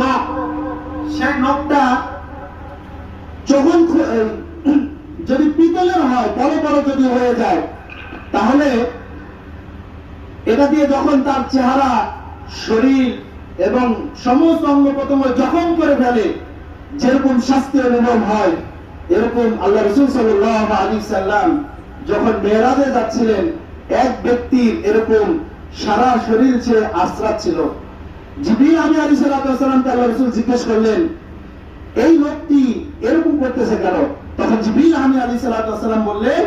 নখ সেই নখটা যখন যদি পিতলের হয় বড় বড় যদি হয়ে যায়, তাহলে এটা দিয়ে যখন তার চেহারা, শরীর এবং সমস্ত অঙ্গ প্রত্যঙ্গ জখম করে ফেলে, যেরকম শাস্তি অনুভব হয়, এরকম আল্লাহ রসুল সাল্লাহ আলী সাল্লাম যখন মেয়েরাজে যাচ্ছিলেন, এক ব্যক্তির এরকম সারা শরীর সে আশ্রাত ছিল জিজ্ঞেস করলেন, এই লোকটি এরকম করতেছে কেন? তখন জিবরিল আমি আলী বললেন,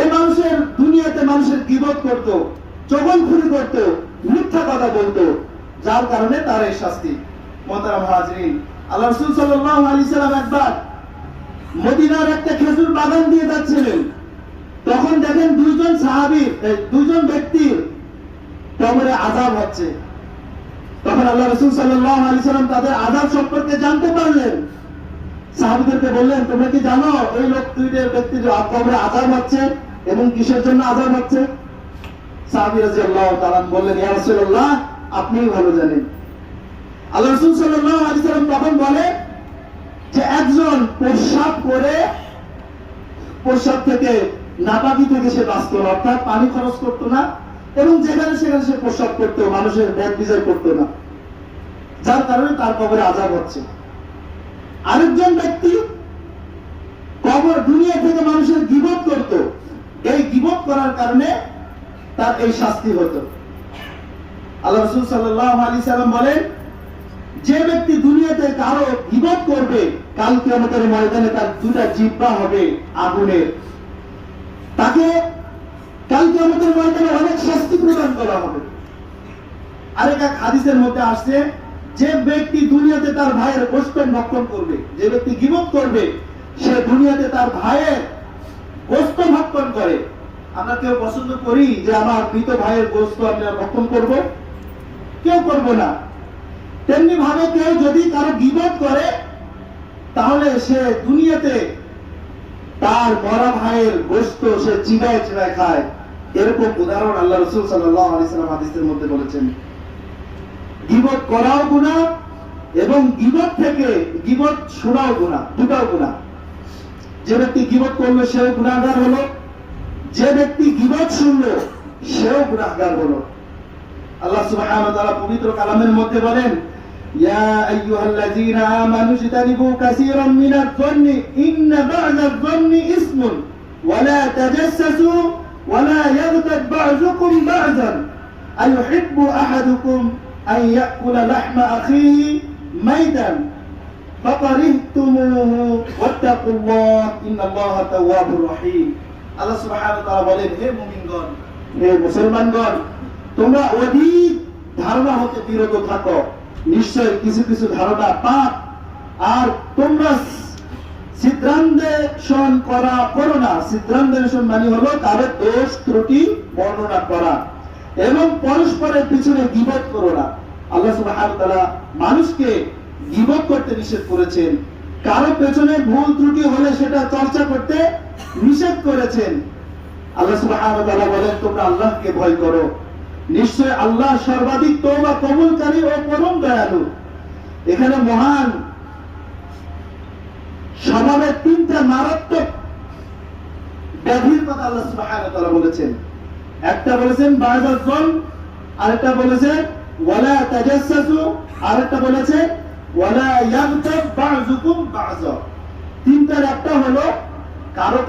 এ মানুষের দুনিয়াতে মানুষের গিবত করত চগল খুরি করত, মিথ্যা কথা বলতো, যার কারণে তার এই শাস্তি। হাজরিন আল্লাহ রসুল সাল্লাম একবার মদিনার একটা খেজুর বাগান দিয়ে যাচ্ছিলেন। তখন দেখেন দুইজন সাহাবীর দুইজন ব্যক্তির কবরে আযাব হচ্ছে। তখন আল্লাহ রসুল সাল্লাম তাদের আযাব সম্পর্কে জানতে পারলেন। সাহাবিদেরকে বললেন, তোমরা কি জানো এই লোক দুইটার ব্যক্তির কবরে আজাব হচ্ছে এবং কিসের জন্য আজাব হচ্ছে? পানি খরচ করতো না এবং যেখানে সেখানে সে প্রস্রাব করতো মানুষের ব্যাগ বিজয় করতো না। যার কারণে তার কবরে আজাব হচ্ছে। আরেকজন ব্যক্তি কবর দুনিয়া থেকে মানুষের গিবত করত। এই গিবত করার কারণে তার এই শাস্তি হতো। আল্লাহ রসুল সাল্লাল্লাহু আলাইহি সাল্লাম বলেন, যে ব্যক্তি দুনিয়াতে কারও গিবত করবে কালকে কিয়ামতের ময়দানে তার দুটা জিহ্বা হবে আগুনের। তাকে কাল কিয়ামতের ময়দানে অনেক শাস্তি প্রদান করা হবে। আরেক এক হাদিসের মধ্যে আসছে, যে ব্যক্তি দুনিয়াতে তার ভাইয়ের গোস্ত ভক্ষণ করবে, যে ব্যক্তি গিবত করবে, সে দুনিয়াতে তার ভাইয়ের গোস্ত ভক্ষণ করে। আমরা কেউ পছন্দ করি যে আমার মৃত ভাইয়ের গোস্ত আমি ভক্ষণ করব? কেউ করব না। তেমনি ভাবে কেউ যদি কারও গিবত করে, তাহলে সে দুনিয়াতে তার মরা ভাইয়ের গোস্ত সে চিবায় চিবায় খায়। এরকম উদাহরণ আল্লাহ রসুল সাল্লাহ আলি সাল্লাম হাদিসের মধ্যে বলেছেন। গিবত করাও গুণা এবং গিবত থেকে গিবত শোনাও গুণা দুটাও গুণা যে ব্যক্তি গিবত করল, সেও গুণাগার হলো। যে ব্যক্তি গিবত শুনলো, সেও গুণাগার হলো। আল্লাহ তাআলা পবিত্র কালামের মধ্যে বলেন আইয়ুহাল্লাযীনা আমানু ইজতানিবু কাসীরাম মিনাজ যন্নি ইন্না বা'দাজ যন্নি ইসমুন, ওয়া লা তাজাসসু ওয়া লা ইয়াগতাব বা'যুকুম বা'যান আইয়ুহিব্বু আহাদুকুম أن يأكل لحم أخيه ميتا فكرهتموه واتقوا الله إن الله تواب رحيم আল্লাহ সুবহানাহু ওয়া তাআলা বলেন হে মুমিনগণ হে মুসলমানগণ তোমরা অধিক ধারণা হতে বিরত থাকো নিশ্চয় কিছু কিছু ধারণা পাপ আর তোমরা সিদ্ধান্তেশন করা করো না। সিদ্ধান্তেশন মানে হলো কারও দোষ, ত্রুটি বর্ণনা করা। এবং পরস্পরের পিছনে গিবত করো না। আল্লাহ ওয়া মানুষকে গিবত করতে নিষেধ করেছেন। কারও পেছনে ভুল, ত্রুটি হলে সেটা চর্চা করতে নিষেধ করেছেন। আল্লাহ তাআলা বলেন, তোমরা আল্লাহকে ভয় করো। নিশ্চয় আল্লাহ সর্বাধিক তওবা কবুলকারী ও পরম দয়ালু। এখানে মহান স্বভাবের তিনটা মারাত্মক ব্যাধির কথা আল্লাহ সুবহানাহু বলেছেন। একটা বলেছেন বাজার জন আরেকটা ওয়ালা আরেকটা বলেছে ওয়ালা ইয়াগতাব বাযুকুম বাযা তিনটার একটা হলো, কারও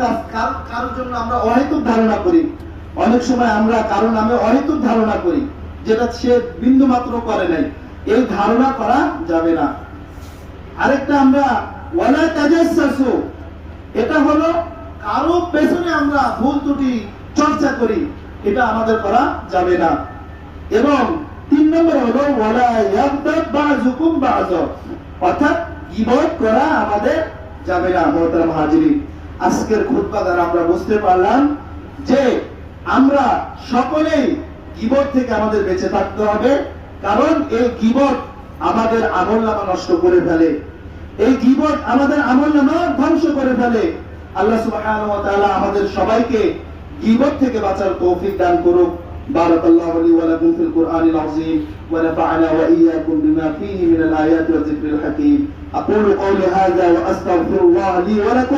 কারোর জন্য আমরা অহেতুক ধারণা করি। অনেক সময় আমরা কারও নামে অহেতুক ধারণা করি, যেটা সে বিন্দু মাত্র করে নাই। এই ধারণা করা যাবে না। আরেকটা আমরা ওয়ালা তাজাসসু এটা হলো কারও পেছনে আমরা ভুল ত্রুটি চর্চা করি, এটা আমাদের করা যাবে না। এবং তিন নম্বর হলো ওয়ালা বাযুকুম বায। অর্থাৎ গীবত করা আমাদের যাবে না হাজিরিন আজকের খুতবা দ্বারা আমরা বুঝতে পারলাম যে আমরা সকলেই গিবত থেকে আমাদের বেঁচে থাকতে হবে, কারণ এই গিবত আমাদের আমল নামা নষ্ট করে ফেলে। এই গিবত আমাদের আমল নামা ধ্বংস করে ফেলে আল্লাহ সুবহানাহু ওয়া তাআলা আমাদের সবাইকে গিবত থেকে বাঁচার তৌফিক দান করুক بارك الله لي ولكم في القرآن العظيم ونفعنا وإياكم بما فيه من الآيات والذكر الحكيم أقول قولي هذا وأستغفر الله لي ولكم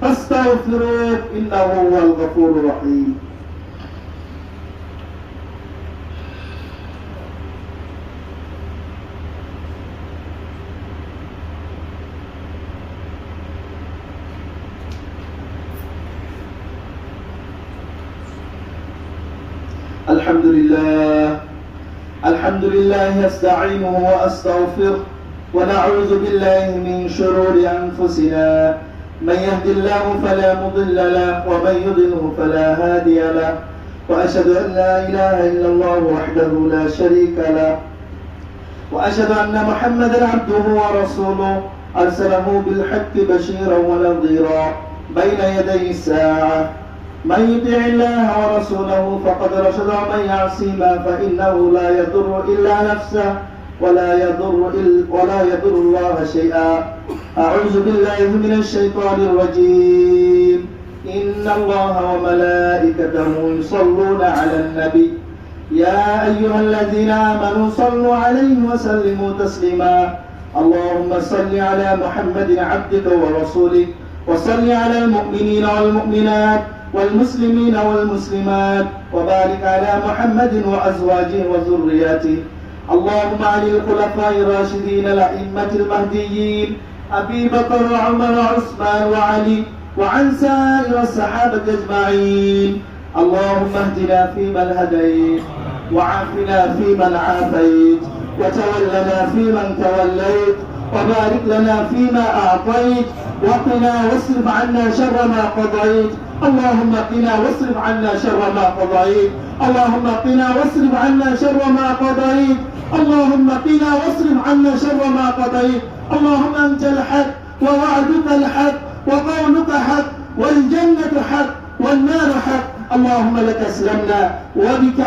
فاستغفروه إنه هو الغفور الرحيم الحمد لله الحمد لله استعينه واستغفره ونعوذ بالله من شرور أنفسنا. من يهد الله فلا مضل له ومن يضله فلا هادي له. وأشهد أن لا إله إلا الله وحده لا شريك له. وأشهد أن محمدا عبده ورسوله. أرسله بالحق بشيرا ونذيرا بين يدي الساعة. من يطع الله ورسوله فقد رشد ومن يعصيما فإنه لا يضر إلا نفسه ولا يضر إل ولا يضر الله شيئا. أعوذ بالله من الشيطان الرجيم. إن الله وملائكته يصلون على النبي. يا أيها الذين آمنوا صلوا عليه وسلموا تسليما. اللهم صل على محمد عبدك ورسولك وصل على المؤمنين والمؤمنات والمسلمين والمسلمات وبارك على محمد وأزواجه وذرياته. اللهم علي الخلفاء الراشدين الأئمة المهديين أبي بكر وعمر وعثمان وعلي وعن سائر الصحابة أجمعين. اللهم اهدنا فيمن هديت وعافنا فيمن عافيت وتولنا فيمن توليت وبارك لنا فيما أعطيت وقنا واصرف عنا شر ما قضيت. اللهم قنا واصرف عنا شر ما قضيت. اللهم قنا واصرف عنا شر ما قضيت. اللهم قنا واصرف عنا شر ما قضيت. اللهم أنت الحق ووعدك الحق وقولك حق والجنة حق والنار حق. اللهم لك اسلمنا وبك